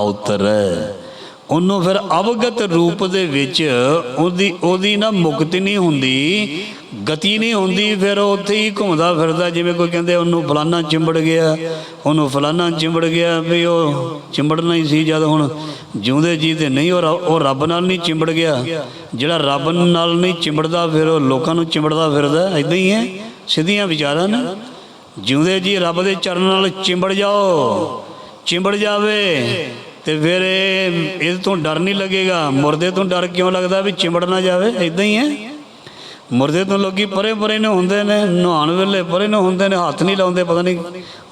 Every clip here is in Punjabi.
ਉਤਰੈ। ਉਹਨੂੰ ਫਿਰ ਅਵਗਤ ਰੂਪ ਦੇ ਵਿੱਚ ਉਹਦੀ ਉਹਦੀ ਨਾ ਮੁਕਤੀ ਨਹੀਂ ਹੁੰਦੀ, ਗਤੀ ਨਹੀਂ ਹੁੰਦੀ, ਫਿਰ ਉਹ ਉੱਥੇ ਹੀ ਘੁੰਮਦਾ ਫਿਰਦਾ, ਜਿਵੇਂ ਕੋਈ ਕਹਿੰਦੇ ਉਹਨੂੰ ਫਲਾਨਾ ਚਿੰਬੜ ਗਿਆ, ਉਹਨੂੰ ਫਲਾਨਾ ਚਿੰਬੜ ਗਿਆ ਵੀ ਉਹ ਚਿੰਬੜਨਾ ਹੀ ਸੀ, ਜਦ ਹੁਣ ਜਿਉਂਦੇ ਜੀ ਤੇ ਨਹੀਂ, ਉਹ ਰ- ਉਹ ਰੱਬ ਨਾਲ ਨਹੀਂ ਚਿੰਬੜ ਗਿਆ। ਜਿਹੜਾ ਰੱਬ ਨਾਲ ਨਹੀਂ ਚਿੰਬੜਦਾ, ਫਿਰ ਉਹ ਲੋਕਾਂ ਨੂੰ ਚਿੰਬੜਦਾ ਫਿਰਦਾ ਇਦਾਂ ਹੀ ਹੈ, ਸਿੱਧੀਆਂ ਵਿਚਾਰਾਂ ਨੇ। ਜਿਉਂਦੇ ਜੀ ਰੱਬ ਦੇ ਚਰਨ ਨਾਲ ਚਿੰਬੜ ਜਾਓ, ਚਿੰਬੜ ਜਾਵੇ। ਤੇ ਫਿਰ ਇਹ ਇਹਦੇ ਤੋਂ ਡਰ ਨਹੀਂ ਲੱਗੇਗਾ। ਮੁਰਦੇ ਤੋਂ ਡਰ ਕਿਉਂ ਲੱਗਦਾ ਵੀ ਚਿੰਬੜ ਨਾ ਜਾਵੇ? ਇਦਾਂ ਹੀ ਹੈ। ਮੁਰਦੇ ਤੋਂ ਲੋਕੀ ਪਰੇ ਪਰੇ ਨੇ ਹੁੰਦੇ ਨੇ, ਨਹਾਉਣ ਵੇਲੇ ਪਰੇ ਨੇ ਹੁੰਦੇ ਨੇ, ਹੱਥ ਨਹੀਂ ਲਾਉਂਦੇ, ਪਤਾ ਨਹੀਂ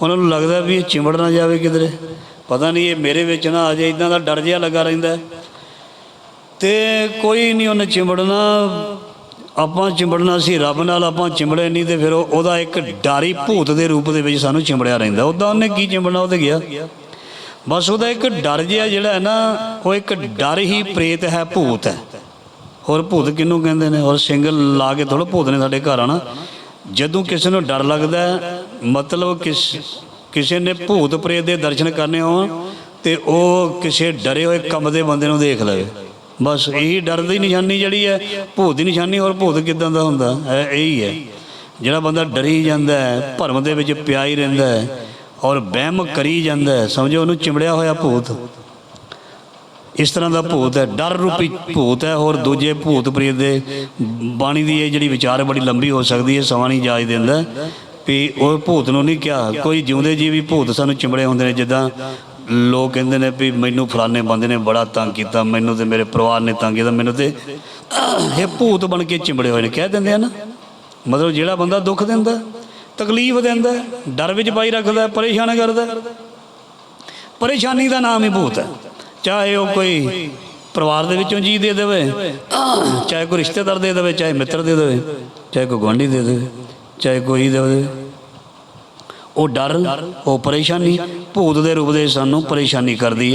ਉਹਨਾਂ ਨੂੰ ਲੱਗਦਾ ਵੀ ਇਹ ਚਿੰਬੜ ਨਾ ਜਾਵੇ ਕਿਧਰੇ। ਪਤਾ ਨਹੀਂ ਇਹ ਮੇਰੇ ਵਿੱਚ ਨਾ ਆ ਜਾਏ ਇਦਾਂ ਦਾ ਡਰ ਜਿਹਾ ਲੱਗਾ ਰਹਿੰਦਾ ਹੈ। ਤੇ ਕੋਈ ਨਹੀਂ ਉਹਨੇ ਚਿੰਬੜਨਾ। ਆਪਾਂ ਚਿੰਬੜਨਾ ਸੀ, ਰੱਬ ਨਾਲ ਆਪਾਂ ਚਿੰਬੜੇ ਨਹੀਂ ਤੇ ਫਿਰ ਉਹਦਾ ਇੱਕ ਡਾਰੀ ਭੂਤ ਦੇ ਰੂਪ ਦੇ ਵਿੱਚ ਸਾਨੂੰ ਚਿੰਬੜਿਆ ਰਹਿੰਦਾ। ਉਦਾਂ ਉਹਨੇ ਕੀ ਚਿੰਬੜਨਾ, ਉਹ ਤੇ ਗਿਆ। ਬਸ ਉਹਦਾ ਇੱਕ ਡਰ ਜਿਹਾ ਜਿਹੜਾ ਹੈ ਨਾ, ਉਹ ਇੱਕ ਡਰ ਹੀ ਪ੍ਰੇਤ ਹੈ, ਭੂਤ ਹੈ। ਹੋਰ ਭੂਤ ਕਿਹਨੂੰ ਕਹਿੰਦੇ ਨੇ? ਹੋਰ ਸਿੰਗਲ ਲਾ ਕੇ ਥੋੜਾ ਭੂਤ ਨੇ ਸਾਡੇ ਘਰ ਆਣਾ ਜਦੋਂ ਕਿਸੇ ਨੂੰ ਡਰ ਲੱਗਦਾ ਮਤਲਬ ਕਿਸ, ਕਿਸੇ ਨੇ ਭੂਤ ਪ੍ਰੇਤ ਦੇ ਦਰਸ਼ਨ ਕਰਨੇ ਹੋਣ ਤੇ ਉਹ ਕਿਸੇ ਡਰੇ ਹੋਏ ਕੰਮ ਦੇ ਬੰਦੇ ਨੂੰ ਦੇਖ ਲਵੇ। ਬਸ ਇਹੀ ਡਰ ਦੀ ਨਿਸ਼ਾਨੀ ਜਿਹੜੀ ਹੈ, ਭੂਤ ਦੀ ਨਿਸ਼ਾਨੀ ਹੋਰ ਭੂਤ ਕਿਦਾਂ ਦਾ ਹੁੰਦਾ? ਹੈ ਇਹੀ ਹੈ। ਜਿਹੜਾ ਬੰਦਾ ਡਰੀ ਜਾਂਦਾ ਹੈ, ਭਰਮ ਦੇ ਵਿੱਚ ਪਿਆ ਹੀ ਰਹਿੰਦਾ ਹੈ ਔਰ ਵਹਿਮ ਕਰੀ ਜਾਂਦਾ ਸਮਝੋ, ਉਹਨੂੰ ਚਿਮੜਿਆ ਹੋਇਆ ਭੂਤ। ਇਸ ਤਰ੍ਹਾਂ ਦਾ ਭੂਤ ਹੈ। ਡਰ ਰੂਪੀ ਭੂਤ ਹੈ ਔਰ ਦੂਜੇ ਭੂਤ ਪ੍ਰੇਤ ਦੇ ਬਾਣੀ ਦੀ ਇਹ ਜਿਹੜੀ ਵਿਚਾਰ ਬੜੀ ਲੰਬੀ ਹੋ ਸਕਦੀ ਹੈ, ਸਮਾਂ ਨਹੀਂ ਜਾਜ ਦਿੰਦਾ। ਵੀ ਉਹ ਭੂਤ ਨੂੰ ਨਹੀਂ ਕਿਹਾ। ਕੋਈ ਜਿਉਂਦੇ ਜੀ ਵੀ ਭੂਤ ਸਾਨੂੰ ਚਿੰਬੜੇ ਹੁੰਦੇ ਨੇ, ਜਿੱਦਾਂ ਲੋਕ ਕਹਿੰਦੇ ਨੇ ਵੀ ਮੈਨੂੰ ਫਲਾਣੇ ਬੰਦੇ ਨੇ ਬੜਾ ਤੰਗ ਕੀਤਾ, ਮੈਨੂੰ ਤੇ ਮੇਰੇ ਪਰਿਵਾਰ ਨੇ ਤੰਗ ਕੀਤਾ, ਮੈਨੂੰ ਤੇ ਇਹ ਭੂਤ ਬਣ ਕੇ ਚਿੰਬੜੇ ਹੋਏ ਨੇ। ਕਹਿ ਦਿੰਦੇ ਆ ਨਾ। ਮਤਲਬ ਜਿਹੜਾ ਬੰਦਾ ਦੁੱਖ ਦਿੰਦਾ। ਤਕਲੀਫ ਦਿੰਦਾ ਡਰ ਵਿੱਚ ਪਾਈ ਰੱਖਦਾ ਪਰੇਸ਼ਾਨ ਕਰਦਾ ਪਰੇਸ਼ਾਨੀ ਦਾ ਨਾਮ ਹੀ ਭੂਤ ਹੈ। ਚਾਹੇ ਉਹ ਕੋਈ ਪਰਿਵਾਰ ਦੇ ਵਿੱਚੋਂ ਜੀ ਦੇ ਦੇਵੇ, ਚਾਹੇ ਕੋਈ ਰਿਸ਼ਤੇਦਾਰ ਦੇ ਦੇਵੇ, ਚਾਹੇ ਮਿੱਤਰ ਦੇ ਦੇਵੇ, ਚਾਹੇ ਕੋਈ ਗੁਆਂਢੀ ਦੇ ਦੇਵੇ, ਚਾਹੇ ਕੋਈ ਦੇ ਦੇਵੇ। ਉਹ ਡਰ, ਉਹ ਪਰੇਸ਼ਾਨੀ ਭੂਤ ਦੇ ਰੂਪ ਦੇ ਸਾਨੂੰ ਪਰੇਸ਼ਾਨੀ ਕਰਦੀ ਹੈ।